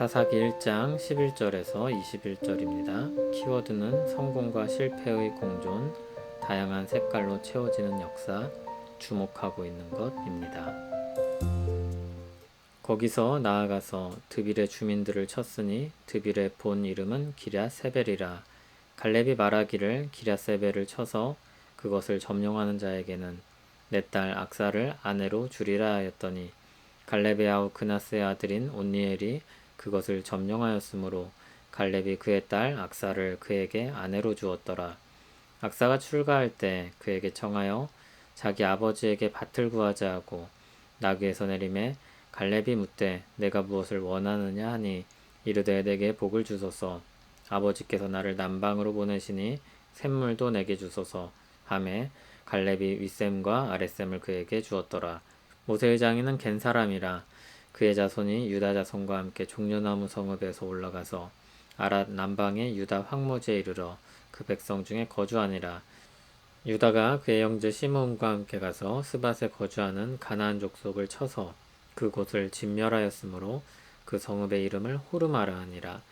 사사기 1장 11절에서 21절입니다. 키워드는 성공과 실패의 공존, 다양한 색깔로 채워지는 역사, 주목하고 있는 것입니다. 거기서 나아가서 드빌의 주민들을 쳤으니 드빌의 본 이름은 기랴세벨이라 갈렙이 말하기를 기랴세벨을 쳐서 그것을 점령하는 자에게는 내 딸 악사를 아내로 주리라 하였더니 갈렙의 아우 그나스의 아들인 온니엘이 그것을 점령하였으므로 갈렙이 그의 딸 악사를 그에게 아내로 주었더라. 악사가 출가할 때 그에게 청하여 자기 아버지에게 밭을 구하자 하고 나귀에서 내림에 갈렙이 묻되 내가 무엇을 원하느냐 하니 이르되 내게 복을 주소서. 아버지께서 나를 남방으로 보내시니 샘물도 내게 주소서. 하매 갈렙이 윗샘과 아랫샘을 그에게 주었더라. 모세의 장인은 겐 사람이라 그의 자손이 유다 자손과 함께 종려나무 성읍에서 올라가서 아랏 남방의 유다 황무지에 이르러 그 백성 중에 거주하니라. 유다가 그의 형제 시므온과 함께 가서 스밧에 거주하는 가나안 족속을 쳐서 그곳을 진멸하였으므로 그 성읍의 이름을 호르마라 하니라.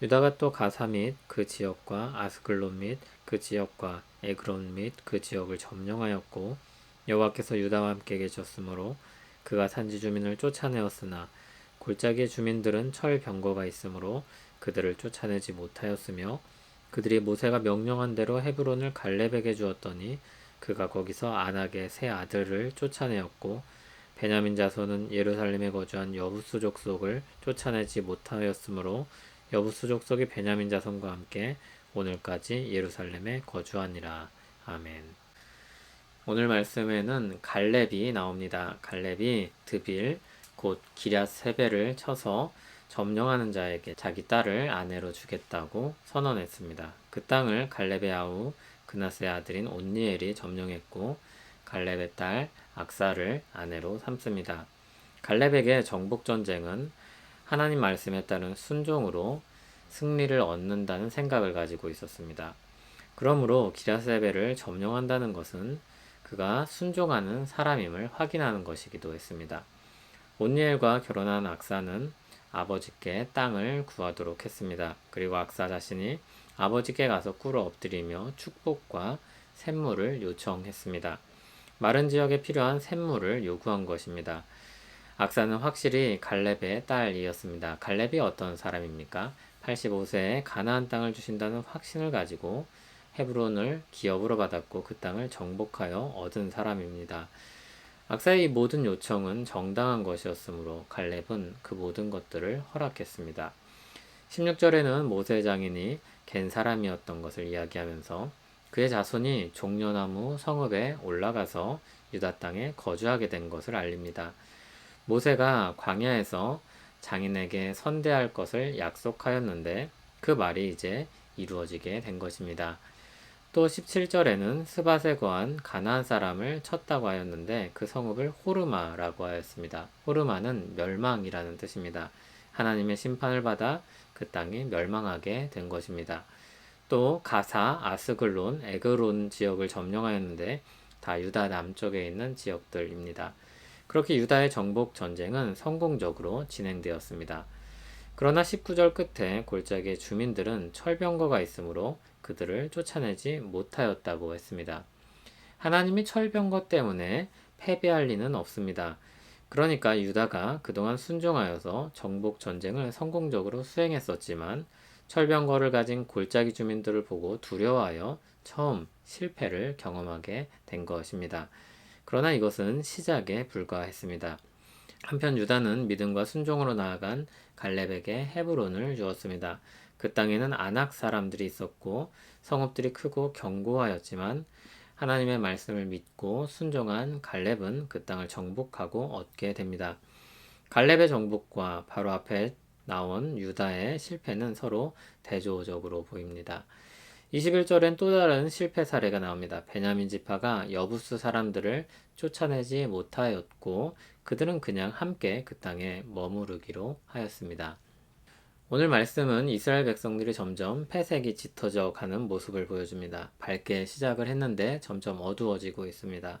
유다가 또 가사 및 그 지역과 아스글론 및 그 지역과 에그론 및 그 지역을 점령하였고 여호와께서 유다와 함께 계셨으므로 그가 산지 주민을 쫓아내었으나 골짜기의 주민들은 철 병거가 있으므로 그들을 쫓아내지 못하였으며 그들이 모세가 명령한 대로 헤브론을 갈렙에게 주었더니 그가 거기서 안악의 세 아들을 쫓아내었고 베냐민 자손은 예루살렘에 거주한 여부수 족속을 쫓아내지 못하였으므로 여부수 족속이 베냐민 자손과 함께 오늘까지 예루살렘에 거주하니라. 아멘. 오늘 말씀에는 갈렙이 나옵니다. 갈렙이 드빌 곧 기랴 세벨을 쳐서 점령하는 자에게 자기 딸을 아내로 주겠다고 선언했습니다. 그 땅을 갈렙의 아우 그나스의 아들인 온니엘이 점령했고 갈렙의 딸 악사를 아내로 삼습니다. 갈렙에게 정복 전쟁은 하나님 말씀에 따른 순종으로 승리를 얻는다는 생각을 가지고 있었습니다. 그러므로 기라세벨을 점령한다는 것은 그가 순종하는 사람임을 확인하는 것이기도 했습니다. 온니엘과 결혼한 악사는 아버지께 땅을 구하도록 했습니다. 그리고 악사 자신이 아버지께 가서 꿇어 엎드리며 축복과 샘물을 요청했습니다. 마른 지역에 필요한 샘물을 요구한 것입니다. 악사는 확실히 갈렙의 딸이었습니다. 갈렙이 어떤 사람입니까? 85세에 가나안 땅을 주신다는 확신을 가지고 헤브론을 기업으로 받았고 그 땅을 정복하여 얻은 사람입니다. 악사의 모든 요청은 정당한 것이었으므로 갈렙은 그 모든 것들을 허락했습니다. 16절에는 모세 장인이 갠 사람이었던 것을 이야기하면서 그의 자손이 종려나무 성읍에 올라가서 유다 땅에 거주하게 된 것을 알립니다. 모세가 광야에서 장인에게 선대할 것을 약속하였는데 그 말이 이제 이루어지게 된 것입니다. 또 17절에는 스밧에 거한 가나안 사람을 쳤다고 하였는데 그 성읍을 호르마라고 하였습니다. 호르마는 멸망이라는 뜻입니다. 하나님의 심판을 받아 그 땅이 멸망하게 된 것입니다. 또 가사, 아스글론, 에그론 지역을 점령하였는데 다 유다 남쪽에 있는 지역들입니다. 그렇게 유다의 정복 전쟁은 성공적으로 진행되었습니다. 그러나 19절 끝에 골짜기의 주민들은 철병거가 있으므로 그들을 쫓아내지 못하였다고 했습니다. 하나님이 철병거 때문에 패배할 리는 없습니다. 그러니까 유다가 그동안 순종하여서 정복 전쟁을 성공적으로 수행했었지만 철병거를 가진 골짜기 주민들을 보고 두려워하여 처음 실패를 경험하게 된 것입니다. 그러나 이것은 시작에 불과했습니다. 한편 유다는 믿음과 순종으로 나아간 갈렙에게 헤브론을 주었습니다. 그 땅에는 안악 사람들이 있었고 성읍들이 크고 견고하였지만 하나님의 말씀을 믿고 순종한 갈렙은 그 땅을 정복하고 얻게 됩니다. 갈렙의 정복과 바로 앞에 나온 유다의 실패는 서로 대조적으로 보입니다. 21절엔 또 다른 실패 사례가 나옵니다. 베냐민 지파가 여부스 사람들을 쫓아내지 못하였고 그들은 그냥 함께 그 땅에 머무르기로 하였습니다. 오늘 말씀은 이스라엘 백성들이 점점 폐색이 짙어져 가는 모습을 보여줍니다. 밝게 시작을 했는데 점점 어두워지고 있습니다.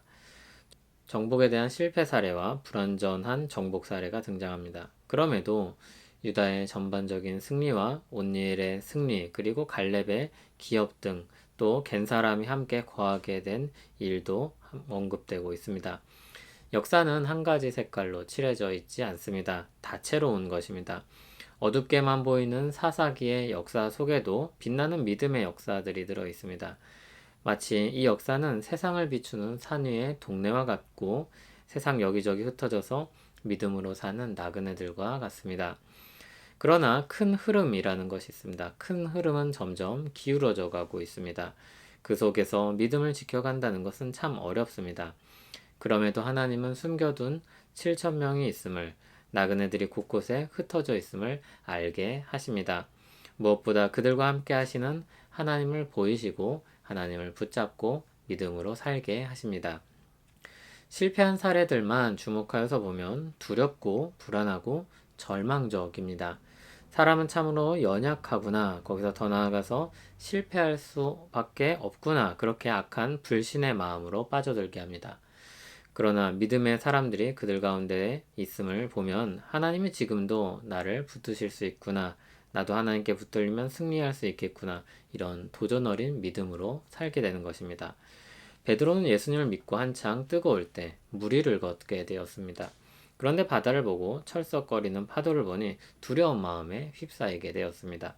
정복에 대한 실패 사례와 불완전한 정복 사례가 등장합니다. 그럼에도 유다의 전반적인 승리와 온니엘의 승리 그리고 갈렙의 기업 등 또 겐사람이 함께 거하게 된 일도 언급되고 있습니다. 역사는 한 가지 색깔로 칠해져 있지 않습니다. 다채로운 것입니다. 어둡게만 보이는 사사기의 역사 속에도 빛나는 믿음의 역사들이 들어 있습니다. 마치 이 역사는 세상을 비추는 산 위의 동네와 같고 세상 여기저기 흩어져서 믿음으로 사는 나그네들과 같습니다. 그러나 큰 흐름이라는 것이 있습니다. 큰 흐름은 점점 기울어져 가고 있습니다. 그 속에서 믿음을 지켜간다는 것은 참 어렵습니다. 그럼에도 하나님은 숨겨둔 7천 명이 있음을 나그네들이 곳곳에 흩어져 있음을 알게 하십니다. 무엇보다 그들과 함께 하시는 하나님을 보이시고 하나님을 붙잡고 믿음으로 살게 하십니다. 실패한 사례들만 주목하여서 보면 두렵고 불안하고 절망적입니다. 사람은 참으로 연약하구나. 거기서 더 나아가서 실패할 수밖에 없구나. 그렇게 악한 불신의 마음으로 빠져들게 합니다. 그러나 믿음의 사람들이 그들 가운데 있음을 보면 하나님이 지금도 나를 붙드실 수 있구나. 나도 하나님께 붙들리면 승리할 수 있겠구나. 이런 도전 어린 믿음으로 살게 되는 것입니다. 베드로는 예수님을 믿고 한창 뜨거울 때 무리를 걷게 되었습니다. 그런데 바다를 보고 철썩거리는 파도를 보니 두려운 마음에 휩싸이게 되었습니다.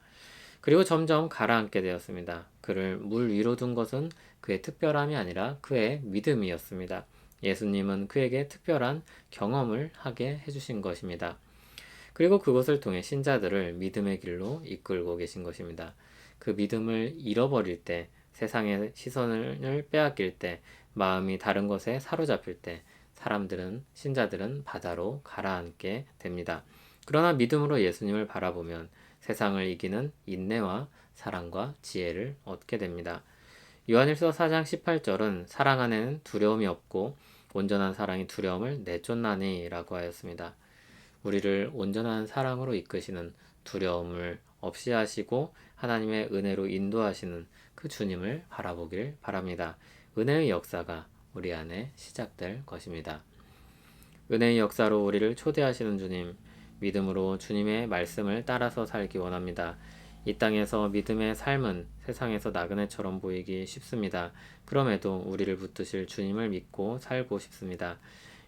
그리고 점점 가라앉게 되었습니다. 그를 물 위로 둔 것은 그의 특별함이 아니라 그의 믿음이었습니다. 예수님은 그에게 특별한 경험을 하게 해주신 것입니다. 그리고 그것을 통해 신자들을 믿음의 길로 이끌고 계신 것입니다. 그 믿음을 잃어버릴 때, 세상의 시선을 빼앗길 때, 마음이 다른 것에 사로잡힐 때, 사람들은, 신자들은 바다로 가라앉게 됩니다. 그러나 믿음으로 예수님을 바라보면 세상을 이기는 인내와 사랑과 지혜를 얻게 됩니다. 요한일서 4장 18절은 사랑 안에는 두려움이 없고 온전한 사랑이 두려움을 내쫓나니 라고 하였습니다. 우리를 온전한 사랑으로 이끄시는 두려움을 없이 하시고 하나님의 은혜로 인도하시는 그 주님을 바라보길 바랍니다. 은혜의 역사가 우리 안에 시작될 것입니다. 은혜의 역사로 우리를 초대하시는 주님, 믿음으로 주님의 말씀을 따라서 살기 원합니다. 이 땅에서 믿음의 삶은 세상에서 나그네처럼 보이기 쉽습니다. 그럼에도 우리를 붙드실 주님을 믿고 살고 싶습니다.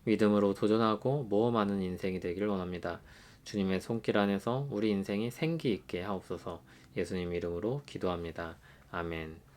믿음으로 도전하고 모험하는 인생이 되기를 원합니다. 주님의 손길 안에서 우리 인생이 생기 있게 하옵소서 예수님 이름으로 기도합니다. 아멘.